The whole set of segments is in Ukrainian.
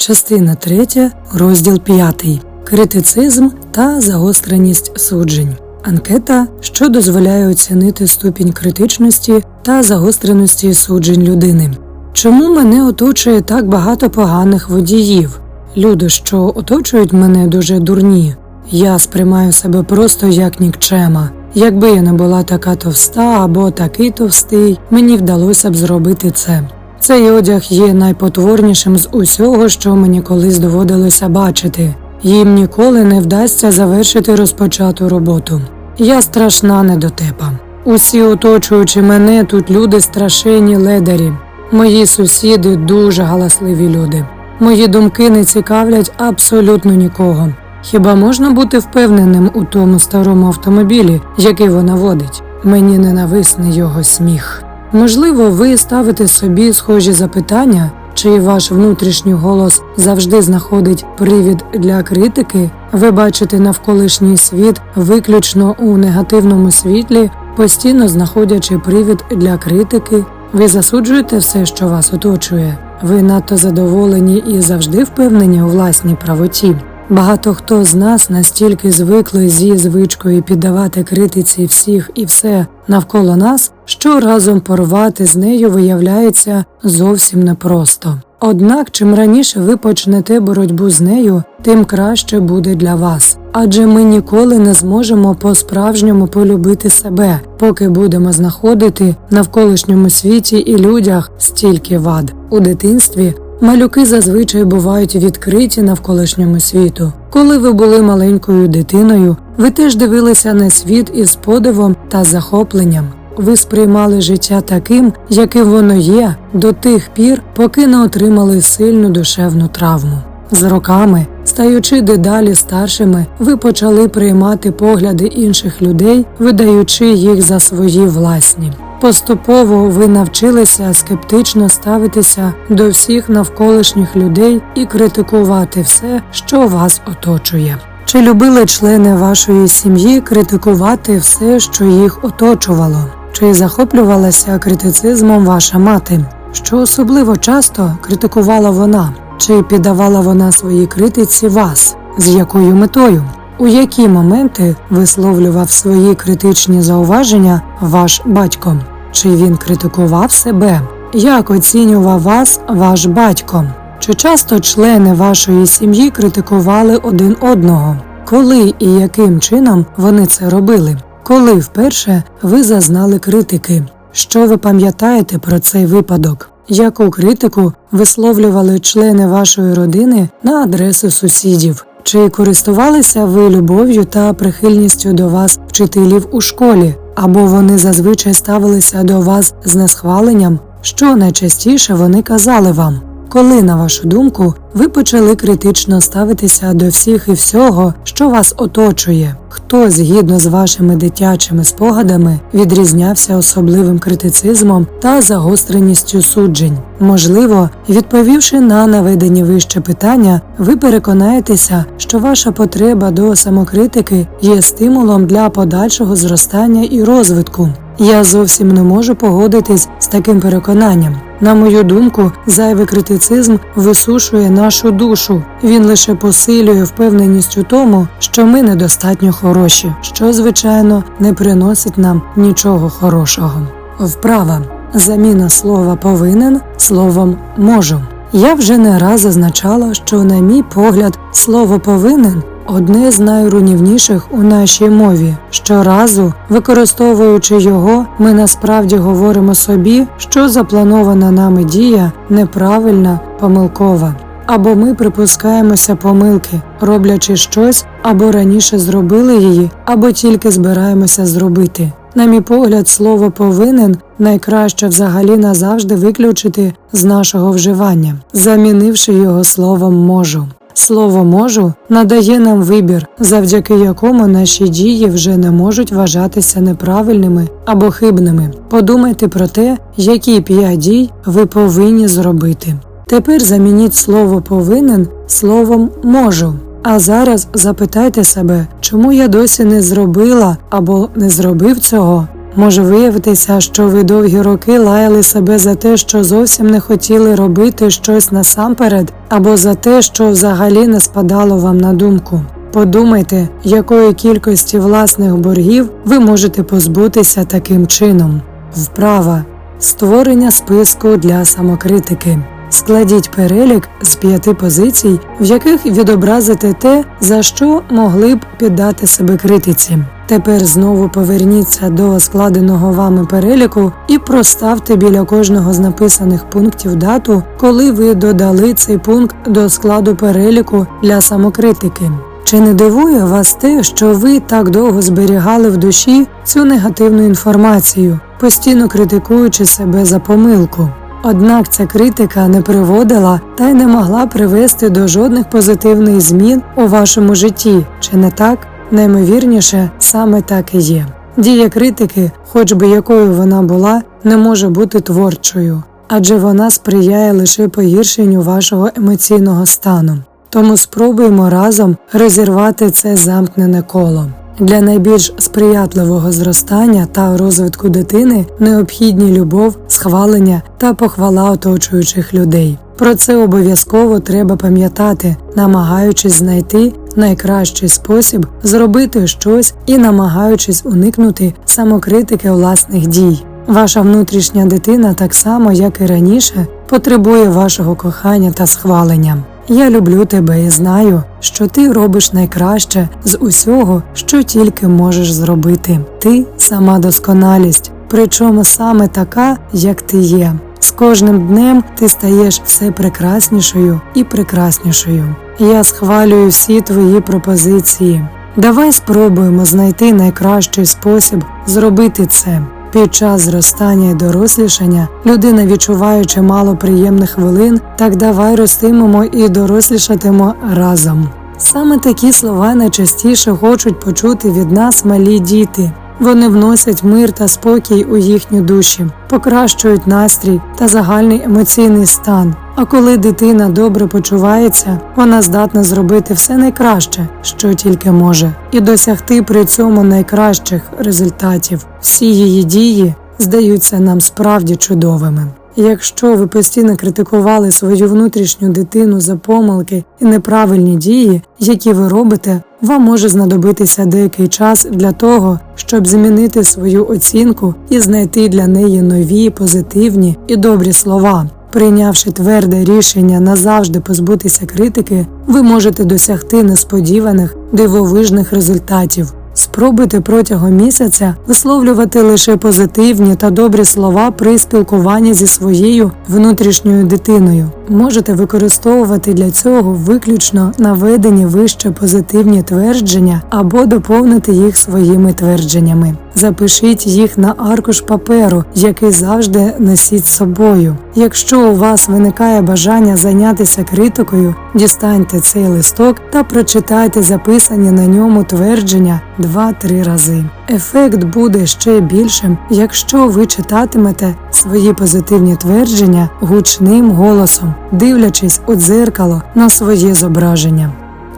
Частина 3, розділ 5. Критицизм та загостреність суджень. Анкета, що дозволяє оцінити ступінь критичності та загостреності суджень людини. Чому мене оточує так багато поганих водіїв? Люди, що оточують мене дуже дурні. Я сприймаю себе просто як нікчема. Якби я не була така товста або такий товстий, мені вдалося б зробити це. Цей одяг є найпотворнішим з усього, що мені колись доводилося бачити. Їм ніколи не вдасться завершити розпочату роботу. Я страшна недотепа. Усі оточуючи мене тут люди страшенні ледарі. Мої сусіди дуже галасливі люди. Мої думки не цікавлять абсолютно нікого. Хіба можна бути впевненим у тому старому автомобілі, який вона водить? Мені ненависний його сміх. Можливо, ви ставите собі схожі запитання, чи ваш внутрішній голос завжди знаходить привід для критики, ви бачите навколишній світ виключно у негативному світлі, постійно знаходячи привід для критики, ви засуджуєте все, що вас оточує. Ви надто задоволені і завжди впевнені у власній правоті. Багато хто з нас настільки звикли зі звичкою піддавати критиці всіх і все навколо нас, що разом порвати з нею виявляється зовсім непросто. Однак, чим раніше ви почнете боротьбу з нею, тим краще буде для вас. Адже ми ніколи не зможемо по-справжньому полюбити себе, поки будемо знаходити навколишньому світі і людях стільки вад у дитинстві. Малюки зазвичай бувають відкриті навколишньому світу. Коли ви були маленькою дитиною, ви теж дивилися на світ із подивом та захопленням. Ви сприймали життя таким, яким воно є, до тих пір, поки не отримали сильну душевну травму. З роками, стаючи дедалі старшими, ви почали приймати погляди інших людей, видаючи їх за свої власні. Поступово ви навчилися скептично ставитися до всіх навколишніх людей і критикувати все, що вас оточує. Чи любили члени вашої сім'ї критикувати все, що їх оточувало? Чи захоплювалася критицизмом ваша мати? Що особливо часто критикувала вона? Чи піддавала вона своїй критиці вас? З якою метою? У які моменти висловлював свої критичні зауваження ваш батько? Чи він критикував себе? Як оцінював вас ваш батько? Чи часто члени вашої сім'ї критикували один одного? Коли і яким чином вони це робили? Коли вперше ви зазнали критики? Що ви пам'ятаєте про цей випадок? Яку критику висловлювали члени вашої родини на адресу сусідів? Чи користувалися ви любов'ю та прихильністю до вас вчителів у школі, або вони зазвичай ставилися до вас з несхваленням? Що найчастіше вони казали вам? Коли, на вашу думку, ви почали критично ставитися до всіх і всього, що вас оточує? Хто згідно з вашими дитячими спогадами відрізнявся особливим критицизмом та загостреністю суджень? Можливо, відповівши на наведені вище питання, ви переконаєтеся, що ваша потреба до самокритики є стимулом для подальшого зростання і розвитку. Я зовсім не можу погодитись з таким переконанням. На мою думку, зайвий критицизм висушує нашу душу. Він лише посилює впевненість у тому, що ми недостатньо хороші, що звичайно не приносить нам нічого хорошого. Вправа заміна слова повинен словом можу. Я вже не раз зазначала, що, на мій погляд, слово повинен одне з найруйнівніших у нашій мові. Щоразу, використовуючи його, ми насправді говоримо собі, що запланована нами дія неправильна, помилкова. Або ми припускаємося помилки, роблячи щось, або раніше зробили її, або тільки збираємося зробити. На мій погляд, слово повинен найкраще взагалі назавжди виключити з нашого вживання, замінивши його словом можу. Слово можу надає нам вибір, завдяки якому наші дії вже не можуть вважатися неправильними або хибними. Подумайте про те, які п'ять дій ви повинні зробити. Тепер замініть слово повинен словом можу. А зараз запитайте себе, чому я досі не зробила або не зробив цього. Може виявитися, що ви довгі роки лаяли себе за те, що зовсім не хотіли робити щось насамперед, або за те, що взагалі не спадало вам на думку. Подумайте, якої кількості власних боргів ви можете позбутися таким чином. Вправа створення списку для самокритики. Складіть перелік з п'яти позицій, в яких відобразите те, за що могли б піддати себе критиці. Тепер знову поверніться до складеного вами переліку і проставте біля кожного з написаних пунктів дату, коли ви додали цей пункт до складу переліку для самокритики. Чи не дивує вас те, що ви так довго зберігали в душі цю негативну інформацію, постійно критикуючи себе за помилку? Однак ця критика не приводила та й не могла привести до жодних позитивних змін у вашому житті, чи не так? Наймовірніше, саме так і є. Дія критики, хоч би якою вона була, не може бути творчою, адже вона сприяє лише погіршенню вашого емоційного стану. Тому спробуємо разом розірвати це замкнене коло. Для найбільш сприятливого зростання та розвитку дитини необхідні любов, схвалення та похвала оточуючих людей. Про це обов'язково треба пам'ятати, намагаючись знайти найкращий спосіб зробити щось і намагаючись уникнути самокритики власних дій. Ваша внутрішня дитина, так само як і раніше, потребує вашого кохання та схвалення. Я люблю тебе і знаю, що ти робиш найкраще з усього, що тільки можеш зробити. Ти сама досконалість, причому саме така, як ти є. З кожним днем ти стаєш все прекраснішою і прекраснішою. Я схвалюю всі твої пропозиції. Давай спробуємо знайти найкращий спосіб зробити це. Під час зростання і дорослішання людина відчуває чимало приємних хвилин, так давай ростимемо і дорослішатимо разом. Саме такі слова найчастіше хочуть почути від нас малі діти. Вони вносять мир та спокій у їхні душі, покращують настрій та загальний емоційний стан. А коли дитина добре почувається, вона здатна зробити все найкраще, що тільки може, і досягти при цьому найкращих результатів. Всі її дії здаються нам справді чудовими. Якщо ви постійно критикували свою внутрішню дитину за помилки і неправильні дії, які ви робите, вам може знадобитися деякий час для того, щоб змінити свою оцінку і знайти для неї нові, позитивні і добрі слова. Прийнявши тверде рішення назавжди позбутися критики, ви можете досягти несподіваних дивовижних результатів. Спробуйте протягом місяця висловлювати лише позитивні та добрі слова при спілкуванні зі своєю внутрішньою дитиною. Можете використовувати для цього виключно наведені вище позитивні твердження або доповнити їх своїми твердженнями. Запишіть їх на аркуш паперу, який завжди носіть з собою. Якщо у вас виникає бажання зайнятися критикою, дістаньте цей листок та прочитайте записані на ньому твердження 2-3 рази. Ефект буде ще більшим, якщо ви читатимете свої позитивні твердження гучним голосом, дивлячись у дзеркало на своє зображення.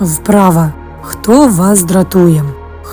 Вправа. Хто вас дратує?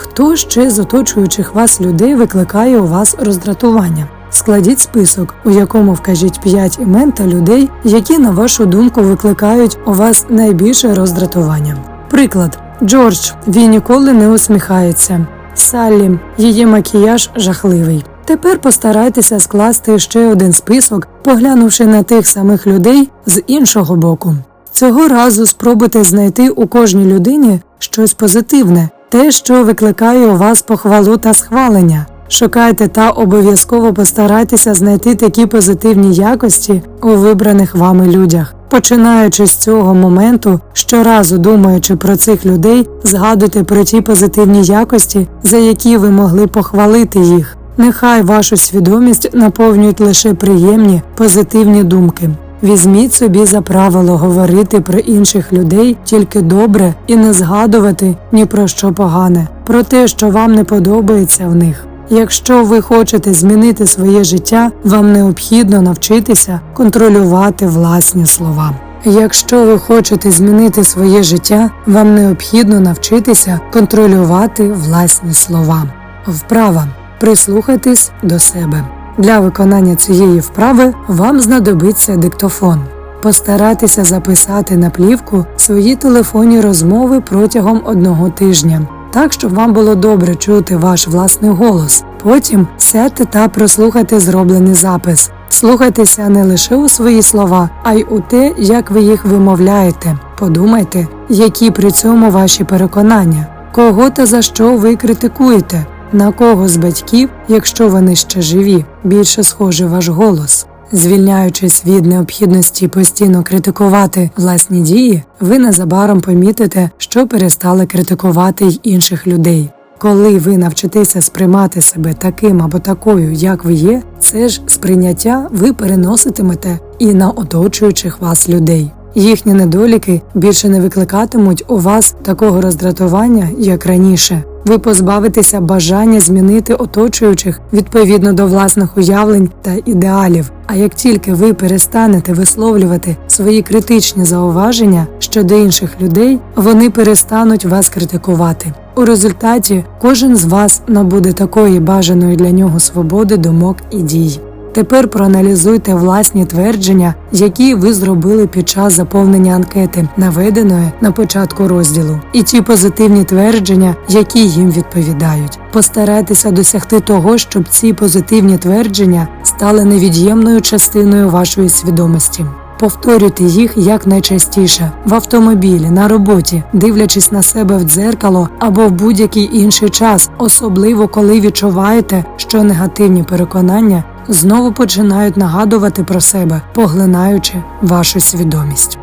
Хто ще з оточуючих вас людей викликає у вас роздратування? Складіть список, у якому вкажіть 5 імен та людей, які, на вашу думку, викликають у вас найбільше роздратування. Приклад: Джордж він ніколи не усміхається. Саллі, її макіяж жахливий. Тепер постарайтеся скласти ще один список, поглянувши на тих самих людей з іншого боку. Цього разу спробуйте знайти у кожній людині щось позитивне, те, що викликає у вас похвалу та схвалення. Шукайте та обов'язково постарайтеся знайти такі позитивні якості у вибраних вами людях. Починаючи з цього моменту, щоразу думаючи про цих людей, згадуйте про ті позитивні якості, за які ви могли похвалити їх. Нехай вашу свідомість наповнюють лише приємні позитивні думки. Візьміть собі за правило говорити про інших людей тільки добре і не згадувати ні про що погане, про те, що вам не подобається в них. Якщо ви хочете змінити своє життя, вам необхідно навчитися контролювати власні слова. Якщо ви хочете змінити своє життя, вам необхідно навчитися контролювати власні слова. Вправа. Прислухайтесь до себе. Для виконання цієї вправи вам знадобиться диктофон. Постарайтеся записати на плівку свої телефонні розмови протягом одного тижня, так щоб вам було добре чути ваш власний голос. Потім сядьте та прослухайте зроблений запис. Слухайтеся не лише у свої слова, а й у те, як ви їх вимовляєте. Подумайте, які при цьому ваші переконання, кого та за що ви критикуєте, на кого з батьків, якщо вони ще живі, більше схожий ваш голос. Звільняючись від необхідності постійно критикувати власні дії, ви незабаром помітите, що перестали критикувати й інших людей. Коли ви навчитеся сприймати себе таким або такою, як ви є, це ж сприйняття ви переноситимете і на оточуючих вас людей. Їхні недоліки більше не викликатимуть у вас такого роздратування, як раніше. Ви позбавитеся бажання змінити оточуючих відповідно до власних уявлень та ідеалів. А як тільки ви перестанете висловлювати свої критичні зауваження щодо інших людей, вони перестануть вас критикувати. У результаті кожен з вас набуде такої бажаної для нього свободи думок і дій. Тепер проаналізуйте власні твердження, які ви зробили під час заповнення анкети, наведеної на початку розділу, і ті позитивні твердження, які їм відповідають. Постарайтеся досягти того, щоб ці позитивні твердження стали невід'ємною частиною вашої свідомості. Повторюйте їх якнайчастіше в автомобілі, на роботі, дивлячись на себе в дзеркало або в будь-який інший час, особливо коли відчуваєте, що негативні переконання знову починають нагадувати про себе, поглинаючи вашу свідомість.